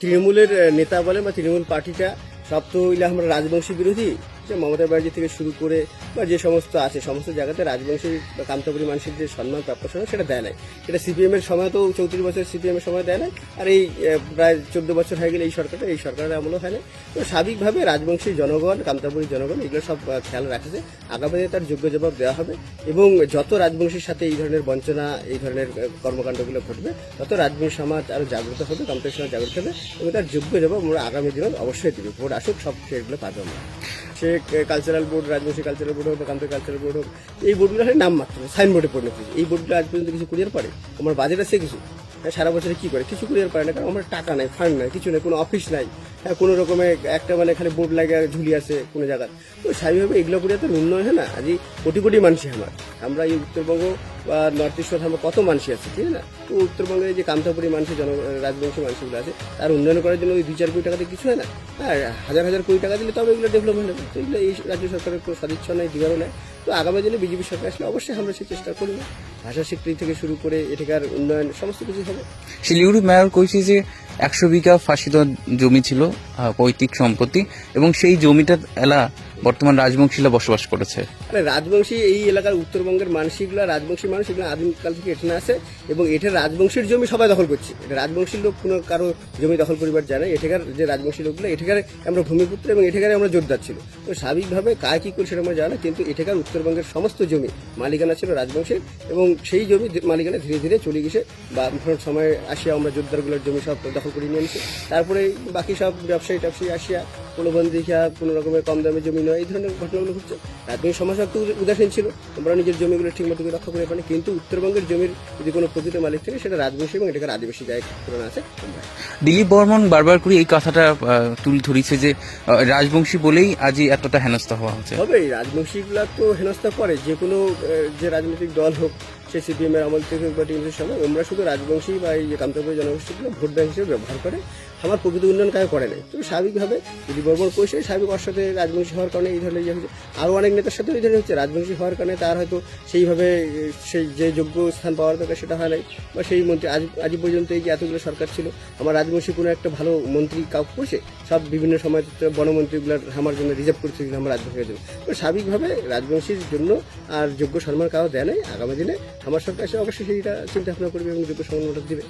তৃণমূলের নেতা বলেন বা তৃণমূল পার্টিটা সব তো আমরা রাজবংশী বিরোধী মমতা ব্যানার্জি থেকে শুরু করে বা যে সমস্ত আছে, সমস্ত জায়গাতে রাজবংশী বা কামতাপুরী মানুষের যে সম্মান প্রাপ্য সম্মান সেটা দেয় নাই। এটা সিপিএম এর সময় তো চৌত্রিশ বছর সিপিএম এর সময় দেয় নাই, আর এই প্রায় চোদ্দ বছর হয়ে গেলে এই সরকারটা, এই সরকারের আমলও হয় না তো স্বাভাবিকভাবে রাজবংশী জনগণ, কামতাপুরী জনগণ এগুলো সব খেয়াল রাখছে। আগামী তার যোগ্য জবাব দেওয়া হবে এবং যত রাজবংশীর সাথে এই ধরনের বঞ্চনা, এই ধরনের কর্মকাণ্ডগুলো ঘটবে, তত রাজবংশী সমাজ আরও জাগ্রত হবে, কামতাপুরী সমাজ জাগ্রত হবে এবং তার যোগ্য জবাব আমরা আগামী দিনে অবশ্যই দেবে। ভোট আসুক, সব সেগুলো পাবে আমরা। সে কালচারাল বোর্ড রাজবংশী কালচারাল হোক বা কামতাপুরী কালচারাল বোর্ড হোক এই বোর্ডগুলো হয় নাম মাত্র সাইনবোর্ডে পরিণত হয়েছে। এই বোর্ডগুলো আজ পর্যন্ত কিছু কুরিয়ার পারে আমার বাজেট আছে কিছু। হ্যাঁ, সারা বছরে কী করে? কিছু কুরিয়ার পারে না কারণ আমার টাকা নাই ফান্ড নাই কিছু নেই কোনো অফিস নাই। হ্যাঁ কোনো রকমের একটা মানে খালি বোর্ড লাগে ঝুলি আছে কোনো জায়গায়। তো স্বাভাবিকভাবে এগুলো করিয়া তো উন্নয়ন হয় না। আজই কোটি কোটি মানুষই আমার আমরা এই উত্তরবঙ্গ বা নর্থ ইস্ট আমরা কত মানুষই আছে, ঠিক না তো উত্তরবঙ্গে যে কামতাপুরি মানুষের জন, রাজবংশী মানুষগুলো আছে, তার উন্নয়ন করার জন্য ওই দুই চার কোটি টাকাতে কিছু হয় না। আর হাজার হাজার কোটি টাকা দিলে তবে এগুলো ডেভেলপমেন্ট হবে তো এগুলো এই রাজ্য সরকারের কোনো সদিচ্ছা নেই দিবারও নেয়। তো আগামী দিনে বিজেপি সরকার আসলে অবশ্যই আমরা সেই চেষ্টা করব। ভাষা স্বীকৃতি থেকে শুরু করে এটাকার উন্নয়ন, সমস্ত কিছু হবে। শিলিগুড়ি মেয়র কইছে যে একশো বিঘা ফাঁসিদ জমি ছিল পৈতৃক সম্পত্তি, এবং সেই জমিটা এলা বর্তমান রাজবংশীরা বসবাস করেছে। মানে রাজবংশী এই এলাকার উত্তরবঙ্গের মানুষগুলো রাজবংশী মানুষ এগুলো আদিমকাল থেকে এখানে আছে এবং এটা রাজবংশীর জমি সবাই দখল করছে। এটা রাজবংশীর লোক কোনো কারও জমি দখল করিবার যায় না এটাকার যে রাজবংশী লোকগুলো এটাকার আমরা ভূমিপুত্র এবং এটাকারে আমরা জোরদার ছিল। তো স্বাভাবিকভাবে কায় কী করে সেটা আমরা জানা কিন্তু এটাকার উত্তরবঙ্গের সমস্ত জমি মালিকানা ছিল রাজবংশের, এবং সেই জমি মালিকানা ধীরে ধীরে চলে গেছে, বা সময় আসিয়া আমরা জোরদারগুলোর জমি সব দখল করে নিয়ে তারপরে বাকি সব ব্যবসায়ী ট্যাবসায়ী আসিয়া কোনো দেখিয়া কোনো রকমের কম দামে জমি নয় এই ধরনের ঘটনাগুলো ঘটছে। রাজনৈতিক সমস্যা একটু উদাসীন ছিল আমরা নিজের জমিগুলো ঠিক মতো করে রক্ষা করে পারি কিন্তু উত্তরবঙ্গের জমির যদি কোনো প্রকৃত মালিক থাকে সেটা রাজবংশী এবং এটাকার আদিবাসী জায়গা তুলনা আছে। দিলীপ বর্মন বারবার করে এই কথাটা তুলে ধরেছে যে রাজবংশী বলেই আজই এতটা হেনস্থা হওয়া হচ্ছে। তবে এই রাজবংশীগুলা তো হেনস্থা করে যে কোনো যে রাজনৈতিক দল হোক সে সিপিএমের আমল থেকে বা টিএমসির সময় আমরা শুধু রাজবংশী বা এই যে কামতাপুর জনগোষ্ঠীগুলো ভোট ব্যাংক হিসেবে ব্যবহার করে, আমার প্রকৃত উন্নয়ন কাজ করে নাই। তো স্বাভাবিকভাবে যদি বর্বর কইছে স্বাভাবিক ওর সাথে রাজবংশী হওয়ার কারণে এই ধরনের ইয়ে হচ্ছে আরও অনেক নেতার সাথে এই ধরনের হচ্ছে, রাজবংশী হওয়ার কারণে তার হয়তো সেইভাবে সেই যে যোগ্য স্থান পাওয়ার দরকার সেটা হয় নাই, বা সেই মন্ত্রী আজ আজ পর্যন্ত এই যে এতগুলো সরকার ছিল, আমার রাজবংশী কোনো একটা ভালো মন্ত্রী কাউকে করছে সব বিভিন্ন সময় তো বনমন্ত্রীগুলোর আমার জন্য রিজার্ভ করেছিল আমার রাজবংশের জন্য। তো স্বাভাবিকভাবে রাজবংশীর জন্য আর যোগ্য সম্মান কাউ দেয় নাই, আগামী দিনে আমার সরকার এসে অবশ্যই সেইটা চিন্তা ভাবনা করবে এবং যোগ্য সম্মানটা দিবে।